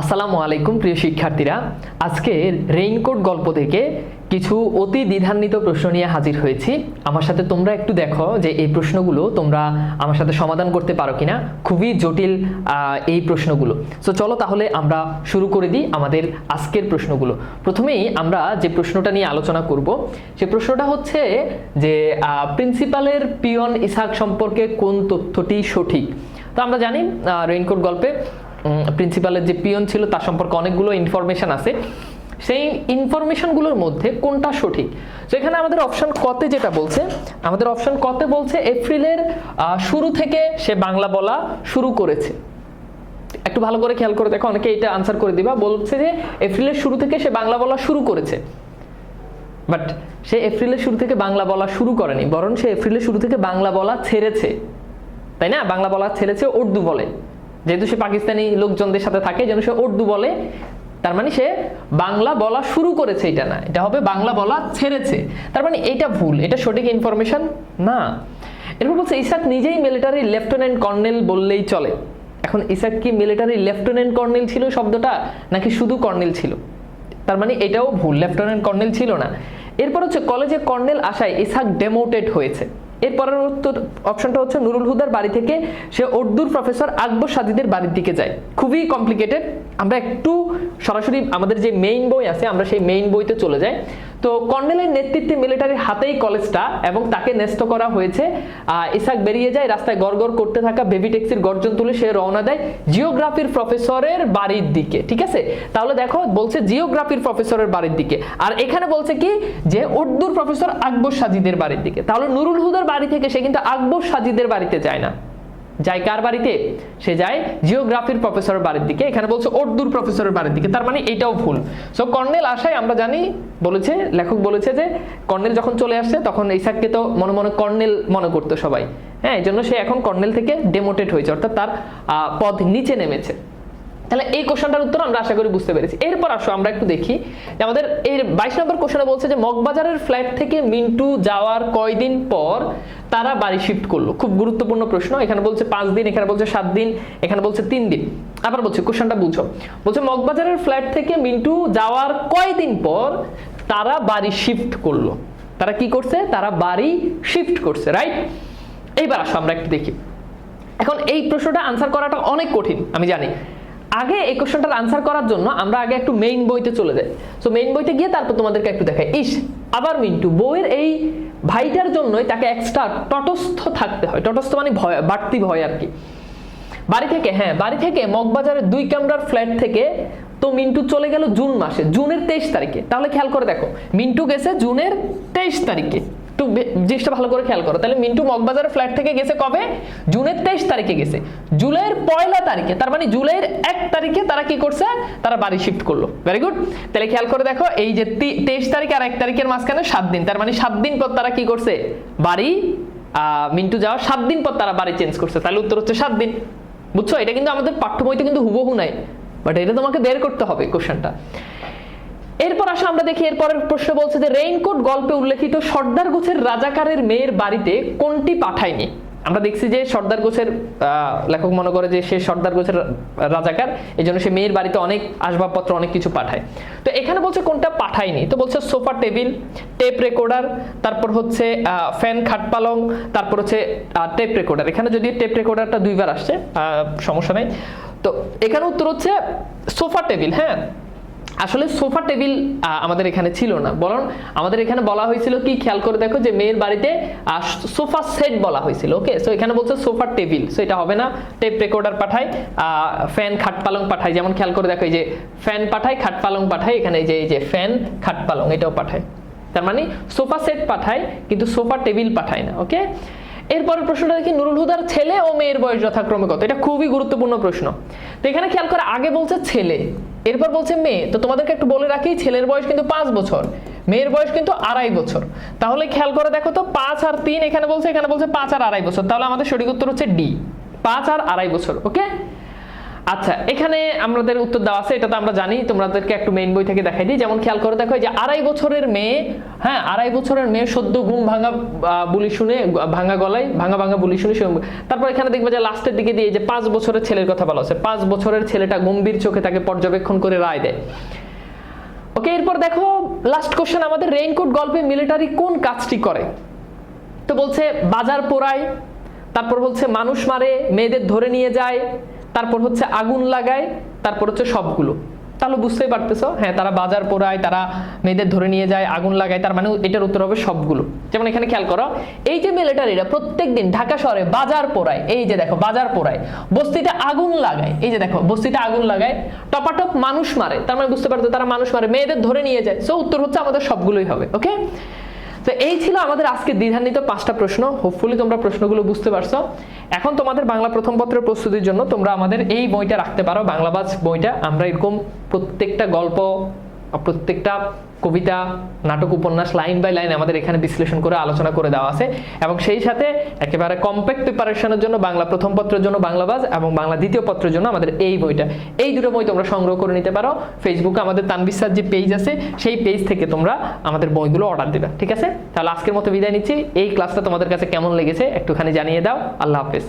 আসসালামু আলাইকুম, প্রিয় শিক্ষার্থীরা। আজকে রেইনকোট গল্প থেকে কিছু অতি দ্বিধান্বিত প্রশ্ন নিয়ে হাজির হয়েছি। আমার সাথে তোমরা একটু দেখো যে এই প্রশ্নগুলো তোমরা আমার সাথে সমাধান করতে পারো কিনা। খুবই জটিল এই প্রশ্নগুলো। সো চলো তাহলে আমরা শুরু করে দিই আমাদের আজকের প্রশ্নগুলো। প্রথমেই আমরা যে প্রশ্নটা নিয়ে আলোচনা করব, সে প্রশ্নটা হচ্ছে যে প্রিন্সিপালের পিয়ন ইসাক সম্পর্কে কোন তথ্যটি সঠিক? তো আমরা জানি রেইনকোট গল্পে প্রিন্সিপালের যে পিয়ন ছিল, তার সম্পর্কে অনেকগুলো ইনফরমেশন আছে। সেই ইনফরমেশনগুলোর মধ্যে কোনটা সঠিক? তো এখানে আমাদের অপশন কতে যেটা বলছে, আমাদের অপশন কতে বলছে এপ্রিলের শুরু থেকে সে বাংলা বলা শুরু করেছে। একটু ভালো করে খেয়াল করে দেখো, অনেকে এটা আনসার করে দিবা। বলছে যে এপ্রিলের শুরু থেকে সে বাংলা বলা শুরু করেছে। বাট সে এপ্রিলের শুরু থেকে বাংলা বলা শুরু করেনি, বরং সে এপ্রিলের শুরু থেকে বাংলা বলা ছেড়েছে। তাই না? বাংলা বলা ছেড়েছে, উর্দু বলে। যেহেতু সে পাকিস্তানি লোকজনদের সাথে থাকে, যেন সে উর্দু বলে, তার মানে সে বাংলা বলা শুরু করেছে এটা না। এটা হবে বাংলা বলা ছেড়েছে। তার মানে এটা ভুল, এটা সঠিক ইনফরমেশন না। এরপর বলছে, ইসাক নিজেই মিলিটারি লেফটেন্যান্ট কর্নেল বললেই চলে। এখন ইসাক কি মিলিটারি লেফটেন্যান্ট কর্নেল ছিল শব্দটা, নাকি শুধু কর্নেল ছিল? তার মানে এটাও ভুল লেফটেন্যান্ট কর্নেল ছিল না। এরপর হচ্ছে কলেজে কর্নেল আসায় ইসাক ডেমোটেড হয়েছে। এরপরের উত্তর অপশনটা হচ্ছে নুরুল হুদার বাড়ি থেকে সে উর্দুর প্রফেসর আকবর সাদিদের বাড়ির দিকে যায়। খুবই কমপ্লিকেটেড আমরা একটু সরাসরি আমাদের যে মেইন বই আছে, আমরা সেই মেইন বইতে চলে যাই। তো কর্নেলের নেতৃত্বে মিলিটারির হাতেই কলেজটা এবং তাকে ন্যস্ত করা হয়েছে। ইসাক বেরিয়ে যায়, রাস্তায় গড়গড় করতে থাকা বেবি ট্যাক্সির গর্জন তুলে সে রওনা দেয় জিওগ্রাফির প্রফেসরের বাড়ির দিকে, ঠিক আছে? তাহলে দেখো, বলছে জিওগ্রাফির প্রফেসরের বাড়ির দিকে। আর এখানে বলছে কি? যে উর্দুর প্রফেসর আকবর সাজিদের বাড়ির দিকে। তাহলে নুরুল হুদার বাড়ি থেকে সে কিন্তু আকবর সাজিদের বাড়িতে যায় না। যায় কার বাড়িতে? সে যায় জিওগ্রাফির প্রফেসরের বাড়ির দিকে। এখানে বলছে উর্দুর প্রফেসরের বাড়ির দিকে। তার মানে এটাও ভুল। সো কর্নেল আশায় আমরা জানি, বলেছে, লেখক বলেছে যে কর্নেল যখন চলে আসছে তখন ইসাককে তো মনে মনে কর্নেল মনে করতো সবাই। হ্যাঁ এই জন্য সে এখন কর্নেল থেকে ডেমোটেট হয়েছে, অর্থাৎ তার পদ নিচে নেমেছে। তাহলে এই কোশ্চেনটার উত্তর আমরা আশা করি বুঝতে পেরেছি। এরপর আসো, আমরা একটু দেখি। আমাদের এই বাইশ নম্বর কোশ্চেনে বলছে যে, মগবাজারের ফ্ল্যাট থেকে মিন্টু যাওয়ার কয়দিন পর তারা বাড়ি শিফট করল। খুব গুরুত্বপূর্ণ প্রশ্ন। এখানে বলছে পাঁচ দিন, এখানে বলছে সাত দিন, এখানে বলছে তিন দিন। আবার বলছে কোশ্চেনটা বুঝো। বলছে, মগবাজারের ফ্ল্যাট থেকে মিন্টু যাওয়ার কয়দিন পর তারা বাড়ি শিফট করল? তারা কি করছে? তারা বাড়ি শিফট করছে রাইট এইবার আসো, আমরা একটু দেখি। এখন এই প্রশ্নটা আনসার করাটা অনেক কঠিন, আমি জানি। আগে এই কোশ্চেনটার আনসার করার জন্য আমরা আগে একটু মেইন বইতে চলে যাই। সো মেইন বইতে গিয়ে তারপর তোমাদেরকে একটু দেখাই। ইস, আবার মিন্টু, বইয়ের এই ভাইটার জন্যই তাকে এক্সট্রা তটস্থ থাকতে হয়। তটস্থ মানে ভয়, বাড়তি ভয় আর কি। বাড়ি থেকে হ্যাঁ বাড়ি থেকে মগবাজারের দুই ক্যামেরার ফ্ল্যাট থেকে তো মিন্টু চলে গেল জুন মাসে। জুনের তেইশ তারিখে। তাহলে খেয়াল করে দেখো, মিন্টু গেছে জুনের তেইশ তারিখে। একটু জিনিসটা ভালো করে খেয়াল করো। তাহলে মিন্টু মগবাজারের ফ্ল্যাট থেকে গেছে কবে? জুনের তেইশ তারিখে গেছে। জুলাইয়ের পয়লা তারিখে, তার মানে জুলাইয়ের এক তারিখে তারা কি করছে? তারা বাড়ি শিফট করল। ভেরি গুড তাহলে খেয়াল করে দেখো, এই যে তেইশ তারিখ আর এক তারিখের মাঝখানে সাত দিন। তার মানে সাত দিন পর তারা কি করছে? বাড়ি মিন্টু যাওয়ার সাত দিন পর তারা বাড়ি চেঞ্জ করছে। তাহলে উত্তর হচ্ছে সাত দিন। বুঝছ? এটা কিন্তু আমাদের পাঠ্য কিন্তু হুবহু নাই। বাট এটা তোমাকে বের করতে হবে কোশ্চেনটা এরপর আসো আমরা দেখি, এরপরের প্রশ্ন বলছে যে রেইনকোট গল্পে উল্লেখিত সর্দার গোছের রাজাকারের মেয়ের বাড়িতে কোনটি পাঠায়নি? আমরা দেখছি যে সর্দার গোছের লেখক মনে করে যে সে সর্দার গোছের রাজাকার এই জন্য সে মেয়ের বাড়িতে অনেক আসবাবপত্র, অনেক কিছু পাঠায়। তো এখানে বলছে কোনটা পাঠায়নি? তো বলছে সোফা টেবিল, টেপ রেকর্ডার, তারপর হচ্ছে ফ্যান খাট পালং, তারপর হচ্ছে টেপ রেকর্ডার। এখানে যদি টেপ রেকর্ডারটা দুইবার আসছে সমস্যা নেই। তো এখানে উত্তর হচ্ছে সোফা টেবিল হ্যাঁ? আসলে সোফা টেবিল আমাদের এখানে ছিল না। বরং আমাদের এখানে বলা হয়েছিল কি? খেয়াল করে দেখো যে মেয়ের বাড়িতে সোফা সেট বলা হয়েছিল, ওকে? সো এখানে বলছে সোফা টেবিল সো এটা হবে না। টেপ রেকর্ডার পাঠায় ফ্যান খাট পালং পাঠায়। যেমন খেয়াল করে দেখো, এই যে ফ্যান পাঠায়, খাট পালং পাঠায়, এখানে এই যে এই যে ফ্যান খাট পালং, এটাও পাঠায়। তার মানে সোফা সেট পাঠায়, কিন্তু সোফা টেবিল পাঠায় না, ওকে? এরপরের প্রশ্নটা দেখি, নুরুল হুদার ছেলে ও মেয়ের বয়স যথাক্রমে কত? এটা খুবই গুরুত্বপূর্ণ প্রশ্ন। তো এখানে খেয়াল করে, আগে বলছে ছেলে, এরপর বলছে মেয়ে। তো তোমাদেরকে একটু বলে রাখি, ছেলের বয়স কিন্তু পাঁচ বছর, মেয়ের বয়স কিন্তু আড়াই বছর। তাহলে খেয়াল করে দেখো তো, পাঁচ আর তিন এখানে বলছে এখানে বলছে পাঁচ আর আড়াই বছর। তাহলে আমাদের সঠিক উত্তর হচ্ছে ডি, পাঁচ আর আড়াই বছর, ওকে? আচ্ছা এখানে আমাদের উত্তর দেওয়া আছে, এটা তো আমরা জানি, তোমাদেরকে একটু মেইন বই থেকে দেখাই দিই। যেমন খেয়াল করে দেখো যে আড়াই বছরের মেয়ে হ্যাঁ আড়াই বছরের মেয়ে সদ্য ঘুম ভাঙা বুলি শুনে ভাঙা গলায়, ভাঙা ভাঙা বুলি শুনে তারপর এখানে দেখবে যে লাস্টের দিকে দিয়ে যে পাঁচ বছরের ছেলের কথা বলা আছে পাঁচ বছরের ছেলেটা গম্ভীর চোখে তাকে পর্যবেক্ষণ করে রায় দেয়। ওকে, এরপর দেখো লাস্ট কোশ্চেন আমাদের রেইনকোট গল্পে মিলিটারি কোন কাজটি করে? তো বলছে, বাজার পোড়ায়, তারপর বলছে, মানুষ মারে, মেয়েদের ধরে নিয়ে যায় তারপর হচ্ছে আগুন লাগায়, তারপর হচ্ছে সবগুলো। তাহলে বুঝতেই পারতেছো? হ্যাঁ তারা বাজার পোড়ায়, তারা মেয়েদের ধরে নিয়ে যায়, আগুন লাগায়, তার মানে এটার উত্তর হবে সবগুলো। যেমন এখানে খেয়াল করো, এই যে মিলিটারিরা প্রত্যেক দিন ঢাকা শহরে বাজার পোড়ায়, এই যে দেখো, বাজার পোড়ায়, বস্তিতে আগুন লাগায়, এই যে দেখো, বস্তিতে আগুন লাগায়, টপাটপ মানুষ মারে, তার মানে বুঝতে পারতো তারা মানুষ মারে, মেয়েদের ধরে নিয়ে যায়। সো উত্তর হচ্ছে আমাদের সবগুলোই হবে ওকে তো এই ছিল আমাদের আজকে দ্বিধান্বিত পাঁচটা প্রশ্ন। হোপফুলি তোমরা প্রশ্নগুলো বুঝতে পারছ। এখন তোমাদের বাংলা প্রথম পত্রের প্রস্তুতির জন্য তোমরা আমাদের এই বইটা রাখতে পারো বাংলা বাংলাবাজ বইটা। আমরা এরকম প্রত্যেকটা গল্প প্রত্যেকটা কবিতা, নাটক, উপন্যাস লাইন বাই লাইন আমাদের এখানে বিশ্লেষণ করে আলোচনা করে দেওয়া আছে। এবং সেই সাথে একেবারে কম্প্যাক্ট প্রিপারেশনের জন্য, বাংলা প্রথম পত্রের জন্য বাংলাবাজ এবং বাংলা দ্বিতীয় পত্রের জন্য আমাদের এই বইটা। এই দুটো বই তোমরা সংগ্রহ করে নিতে পারো। ফেসবুকে আমাদের স্যার যে পেজ আছে, সেই পেজ থেকে তোমরা আমাদের বইগুলো অর্ডার দেবে। ঠিক আছে? তাহলে আজকের মতো বিদায় নিচ্ছি। এই ক্লাসটা তোমাদের কাছে কেমন লেগেছে একটুখানি জানিয়ে দাও। আল্লাহ হাফেজ।